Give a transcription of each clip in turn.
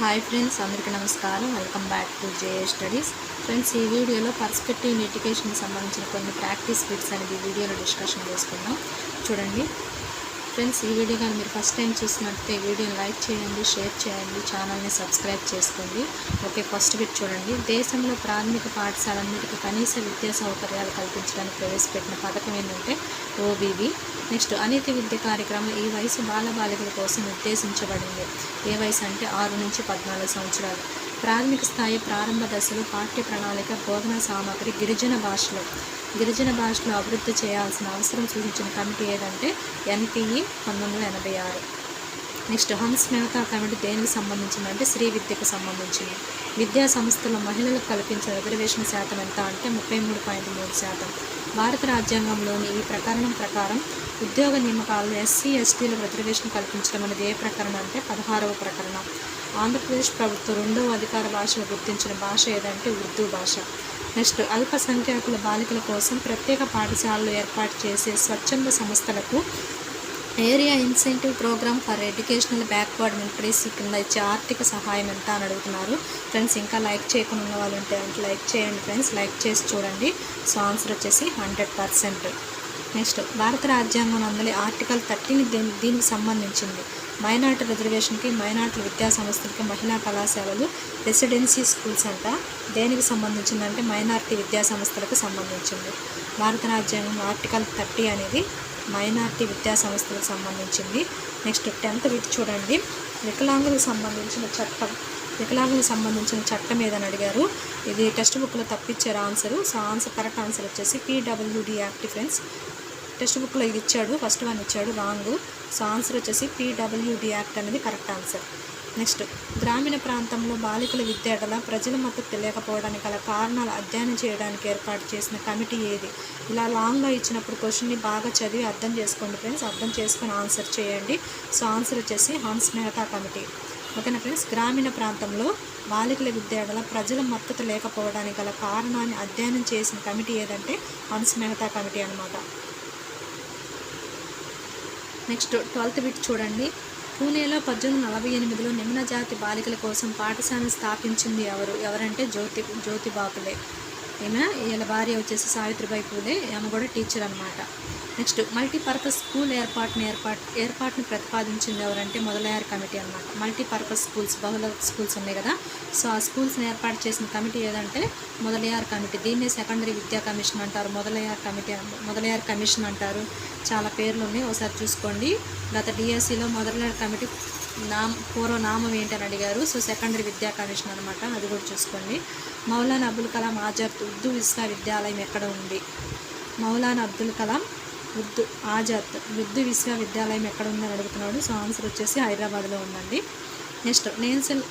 Hi friends అందరికీ నమస్కారం. Welcome back to JA studies. Friends ఈ వీడియోలో పర్స్పెక్టివ్ ఇన్ ఎడ్యుకేషన్కి సంబంధించిన కొన్ని ప్రాక్టీస్ బిట్స్ అనేది వీడియోలో డిస్కషన్ చేసుకుందాం. చూడండి. ఫ్రెండ్స్ ఈ వీడియో కానీ మీరు ఫస్ట్ టైం చూసినట్టే వీడియోని లైక్ చేయండి షేర్ చేయండి ఛానల్ని సబ్స్క్రైబ్ చేసుకోండి. ఓకే ఫస్ట్ బిట్ చూడండి. దేశంలో ప్రాథమిక పాఠశాలన్నిటికీ కనీస విద్యా సౌకర్యాలు కల్పించడానికి ప్రవేశపెట్టిన పథకం ఏంటంటే ఓబీబీ నెక్స్ట్ అనితి విద్య కార్యక్రమం ఈ వయసు బాలబాలికల కోసం ఉద్దేశించబడింది. ఏ వయసు అంటే ఆరు నుంచి పద్నాలుగు సంవత్సరాలు. ప్రాథమిక స్థాయి ప్రారంభ దశలో పాఠ్య ప్రణాళిక బోధనా సామాగ్రి గిరిజన భాషలో. గిరిజన భాషలో అభివృద్ధి చేయాల్సిన అవసరం సూచించిన కమిటీ ఏదంటే ఎన్పిఈ పంతొమ్మిది వందల ఎనభై ఆరు. నెక్స్ట్ హంస్ మెహతా కమిటీ దేనికి సంబంధించిందంటే స్త్రీ విద్యకు సంబంధించింది. విద్యా సంస్థలో మహిళలకు కల్పించిన రిజర్వేషన్ శాతం ఎంత అంటే ముప్పై మూడు పాయింట్ మూడు శాతం. భారత రాజ్యాంగంలోని ఈ ప్రకరణం ప్రకారం ఉద్యోగ నియమకాలను ఎస్సీ ఎస్టీలకు రిజర్వేషన్ కల్పించడం అనేది ఏ ప్రకరణ అంటే పదహారవ ప్రకరణం. ఆంధ్రప్రదేశ్ ప్రభుత్వం రెండవ అధికార భాషగా గుర్తించిన భాష ఏదంటే ఉర్దూ భాష. నెక్స్ట్ అల్పసంఖ్యాకుల బాలికల కోసం ప్రత్యేక పాఠశాలలు ఏర్పాటు చేసే స్వచ్ఛంద సంస్థలకు area incentive programme for educational backward militaries కింద ఇచ్చే ఆర్థిక సహాయం ఎంత అని అడుగుతున్నారు. ఫ్రెండ్స్ ఇంకా లైక్ చేయకుండా ఉన్న వాళ్ళు ఉంటే అంటే లైక్ చేయండి ఫ్రెండ్స్. లైక్ చేసి చూడండి. సో ఆన్సర్ వచ్చేసి హండ్రెడ్ పర్సెంట్. నెక్స్ట్ భారత రాజ్యాంగం అందులో ఆర్టికల్ థర్టీని దీనికి సంబంధించింది. మైనార్టీ రిజర్వేషన్కి మైనార్టీ విద్యా సంస్థలకి మహిళా కళాశాలలు రెసిడెన్సీ స్కూల్స్ అంట దేనికి సంబంధించిందంటే మైనార్టీ విద్యా సంస్థలకు సంబంధించింది. భారత రాజ్యాంగం ఆర్టికల్ థర్టీ అనేది మైనార్టీ విద్యా సంస్థలకు సంబంధించింది. నెక్స్ట్ టెన్త్ వీటి చూడండి. వికలాంగులకు సంబంధించిన చట్టం వికలాంగులకు సంబంధించిన చట్టం ఏదని అడిగారు. ఇది టెక్స్ట్ బుక్లో తప్పించారు answer. So answer correct answer వచ్చేసి పీడబ్ల్యూడి యాక్ట్ ఫ్రెండ్స్. టెక్స్ట్ బుక్లో ఇది ఇచ్చాడు ఫస్ట్ వన్ ఇచ్చాడు రాంగ్. సో ఆన్సర్ వచ్చేసి పీడబ్ల్యూడి యాక్ట్ అనేది కరెక్ట్ ఆన్సర్. నెక్స్ట్ గ్రామీణ ప్రాంతంలో బాలికల విద్యార్థుల ప్రజల మద్దతు తెలియకపోవడానికి గల కారణాలు అధ్యయనం చేయడానికి ఏర్పాటు చేసిన కమిటీ ఏది? ఇలా లాంగ్లో ఇచ్చినప్పుడు క్వశ్చన్ని బాగా చదివి అర్థం చేసుకోండి ఫ్రెండ్స్. అర్థం చేసుకొని ఆన్సర్ చేయండి. సో ఆన్సర్ వచ్చేసి హన్స్ మెహతా కమిటీ. ఓకేనా ఫ్రెండ్స్? గ్రామీణ ప్రాంతంలో బాలికల విద్యార్థుల ప్రజల మద్దతు లేకపోవడానికి గల కారణాన్ని అధ్యయనం చేసిన కమిటీ ఏదంటే హన్స్ మెహతా కమిటీ అనమాట నెక్స్ట్ ట్వెల్త్ బిట్ చూడండి. పూణేలో పద్దెనిమిది నలభై ఎనిమిదిలో నిమ్న జాతి బాలికల కోసం పాఠశాలను స్థాపించింది ఎవరు? ఎవరంటే జ్యోతి జ్యోతి బాపులే ఈమె వీళ్ళ భార్య వచ్చేసి సావిత్రిబాయి పూలే ఆమె కూడా టీచర్ అనమాట నెక్స్ట్ మల్టీపర్పస్ స్కూల్ ఏర్పాటును ఏర్పాటు ఏర్పాటును ప్రతిపాదించింది ఎవరంటే మొదలయ్యారు కమిటీ అనమాట మల్టీపర్పస్ స్కూల్స్ బహుళ స్కూల్స్ ఉన్నాయి కదా. సో ఆ స్కూల్స్ని ఏర్పాటు చేసిన కమిటీ ఏదంటే మొదలయ్యారు కమిటీ. దీన్నే సెకండరీ విద్యా కమిషన్ అంటారు మొదలయ్యారు కమిటీ మొదలయ్యారు కమిషన్ అంటారు. చాలా పేర్లు ఉన్నాయి. ఒకసారి చూసుకోండి. గత డిఎస్సిలో మొదలయ్యారు కమిటీ నామ పూర్వనామం ఏంటని అడిగారు. సో సెకండరీ విద్యా కమిషన్ అనమాట అది కూడా చూసుకోండి. మౌలానా అబ్దుల్ కలాం ఆజాద్ ఉర్దూ విశ్వవిద్యాలయం ఎక్కడ ఉంది? మౌలానా అబ్దుల్ కలాం ఉర్దూ ఆజాద్ ఉర్దూ విశ్వవిద్యాలయం ఎక్కడ ఉందని అడుగుతున్నాడు. సో ఆన్సర్ వచ్చేసి హైదరాబాద్లో ఉందండి. Next national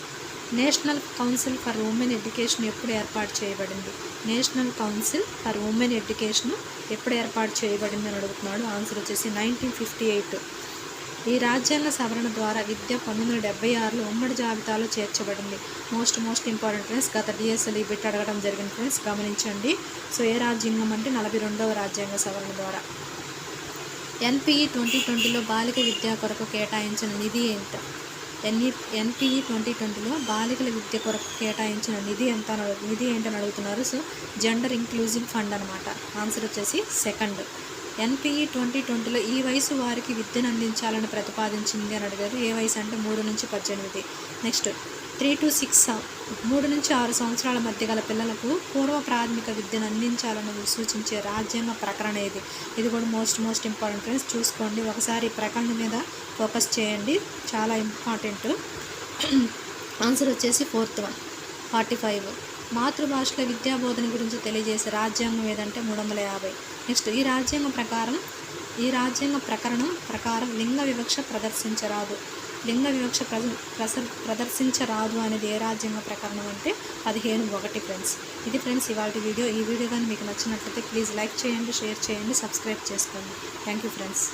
national council for women education ఎప్పుడు ఏర్పాటు చేయబడింది? National council for women education ఎప్పుడు ఏర్పాటు చేయబడింది అని అడుగుతున్నాడు. ఆన్సర్ వచ్చేసి నైన్టీన్ ఫిఫ్టీ ఎయిట్. ఈ రాజ్యాంగ సవరణ ద్వారా విద్య పంతొమ్మిది వందల డెబ్బై ఆరులో ఉమ్మడి జాబితాలో చేర్చబడింది. మోస్ట్ మోస్ట్ ఇంపార్టెంట్ ఫ్రెండ్స్ గత డిఎస్ఎల్ఈ ఈ బిట్ అడగడం జరిగింది ఫ్రెండ్స్ గమనించండి. సో ఏ రాజ్యాంగం అంటే నలభై రెండవ రాజ్యాంగ సవరణ ద్వారా. ఎన్పిఈ ట్వంటీ ట్వంటీలో బాలిక విద్య కొరకు కేటాయించిన నిధి ఎంత? ఎన్ఈ ఎన్పిఈ ట్వంటీ ట్వంటీలో బాలికల విద్య కొరకు కేటాయించిన నిధి ఎంత నిధి ఏంటని అడుగుతున్నారు. సో జెండర్ ఇంక్లూజివ్ ఫండ్ అనమాట ఆన్సర్ వచ్చేసి సెకండ్ ఎన్పిఈ ట్వంటీ ట్వంటీలో ఈ వయసు వారికి విద్యను అందించాలని ప్రతిపాదించింది అని అడిగారు. ఏ వయసు అంటే మూడు నుంచి పద్దెనిమిది. నెక్స్ట్ త్రీ టు సిక్స్ మూడు నుంచి ఆరు సంవత్సరాల మధ్య గల పిల్లలకు పూర్వ ప్రాథమిక విద్యను అందించాలని సూచించే రాజ్యాంగ ప్రకరణ ఇది. ఇది కూడా మోస్ట్ మోస్ట్ ఇంపార్టెంట్ ఫ్రెండ్స్. చూసుకోండి. ఒకసారి ప్రకరణ మీద ఫోకస్ చేయండి. చాలా ఇంపార్టెంట్. ఆన్సర్ వచ్చేసి ఫోర్త్ వన్ ఫార్టీ ఫైవ్. మాతృభాషలో విద్యా బోధన గురించి తెలియజేసే రాజ్యాంగం ఏదంటే మూడు వందల యాభై. నెక్స్ట్ ఈ రాజ్యాంగం ప్రకారం ఈ రాజ్యాంగ ప్రకరణం ప్రకారం లింగ వివక్ష ప్రదర్శించరాదు. లింగ వివక్ష ప్రద ప్రస ప్రదర్శించరాదు అనేది ఏ రాజ్యాంగ ప్రకరణం అంటే పదిహేను ఒకటి ఫ్రెండ్స్. ఇది ఫ్రెండ్స్ ఇవాళ వీడియో. ఈ వీడియో కానీ మీకు నచ్చినట్లయితే ప్లీజ్ లైక్ చేయండి షేర్ చేయండి సబ్స్క్రైబ్ చేసుకోండి. Thank you friends.